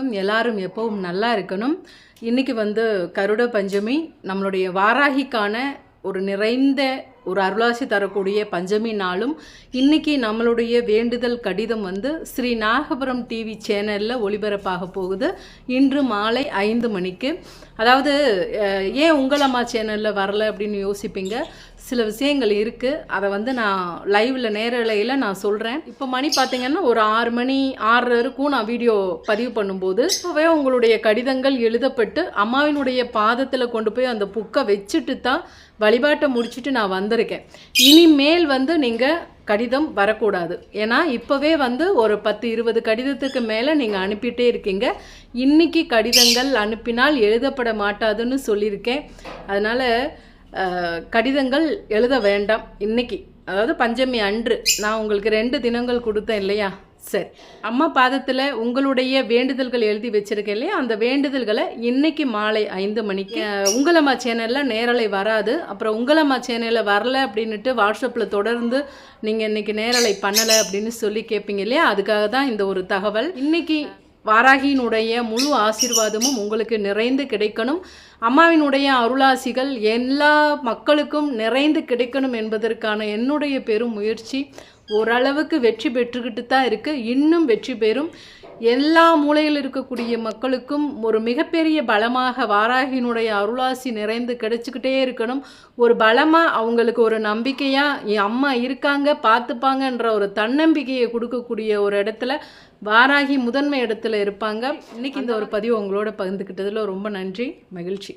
எல்லாரும் எப்பவும் நல்லா இருக்கணும். இன்றைக்கி வந்து கருட பஞ்சமி நம்மளுடைய வாராகிக்கான ஒரு நிறைந்த ஒரு அருளாசி தரக்கூடிய பஞ்சமி நாளும் இன்னைக்கு நம்மளுடைய வேண்டுதல் கடிதம் வந்து ஸ்ரீ நாகபுரம் டிவி சேனலில் ஒளிபரப்பாக போகுது. இன்று மாலை ஐந்து மணிக்கு. அதாவது ஏன் உங்களம்மா சேனலில் வரல அப்படின்னு யோசிப்பீங்க? சில விஷயங்கள் இருக்குது அதை வந்து நான் லைவில் நேரலையில் நான் சொல்கிறேன் இப்போ மணி பார்த்தீங்கன்னா ஒரு ஆறு மணி ஆறு இருக்கும் நான் வீடியோ பதிவு பண்ணும்போது இப்போவே உங்களுடைய கடிதங்கள் எழுதப்பட்டு அம்மாவினுடைய பாதத்தில் கொண்டு போய் அந்த புக்கை வச்சுட்டு தான் வழிபாட்டை முடிச்சுட்டு நான் வந்து வந்திருக்கேன். இனிமேல் வந்து நீங்கள் கடிதம் வரக்கூடாது. ஏன்னா இப்போவே வந்து ஒரு பத்து இருபது கடிதத்துக்கு மேலே நீங்கள் அனுப்பிட்டே இருக்கீங்க. இன்னைக்கு கடிதங்கள் அனுப்பினால் எழுதப்பட மாட்டாதுன்னு சொல்லியிருக்கேன். அதனால் கடிதங்கள் எழுத வேண்டாம். இன்னைக்கு. அதாவது பஞ்சமி அன்று. நான் உங்களுக்கு ரெண்டு தினங்கள் கொடுத்தேன் இல்லையா? சரி. அம்மா பாதத்தில் உங்களுடைய வேண்டுதல்கள் எழுதி வச்சிருக்கேன் இல்லையா? அந்த வேண்டுதல்களை இன்னைக்கு மாலை ஐந்து மணிக்கு உங்களம்மா சேனலில் நேரலை வராது. அப்புறம் உங்களம்மா சேனலில் வரல அப்படின்னுட்டு வாட்ஸ்அப்பில் தொடர்ந்து நீங்கள் இன்னைக்கு நேரலை பண்ணலை அப்படின்னு சொல்லி கேட்பீங்க இல்லையா? அதுக்காக தான் இந்த ஒரு தகவல். இன்னைக்கு வாராகியினுடைய முழு ஆசீர்வாதமும் உங்களுக்கு நிறைந்து கிடைக்கணும். அம்மாவினுடைய அருளாசிகள் எல்லா மக்களுக்கும் நிறைந்து கிடைக்கணும் என்பதற்கான என்னுடைய பெரும் முயற்சி. ஓரளவுக்கு வெற்றி பெற்றுக்கிட்டு தான் இருக்குது இன்னும் வெற்றி பெறும். எல்லா மூலையில் இருக்கக்கூடிய மக்களுக்கும் ஒரு மிகப்பெரிய பலமாக வாராகினுடைய அருளாசி நிறைந்து கிடைச்சிக்கிட்டே இருக்கணும். ஒரு பலமாக அவங்களுக்கு ஒரு நம்பிக்கையாக என் அம்மா இருக்காங்க பார்த்துப்பாங்கன்ற ஒரு தன்னம்பிக்கையை கொடுக்கக்கூடிய ஒரு இடத்துல வாராகி முதன்மை இடத்துல இருப்பாங்க. இன்னைக்கு இந்த ஒரு பதிவு உங்களோட பகிர்ந்துக்கிட்டதில் ரொம்ப நன்றி மகிழ்ச்சி.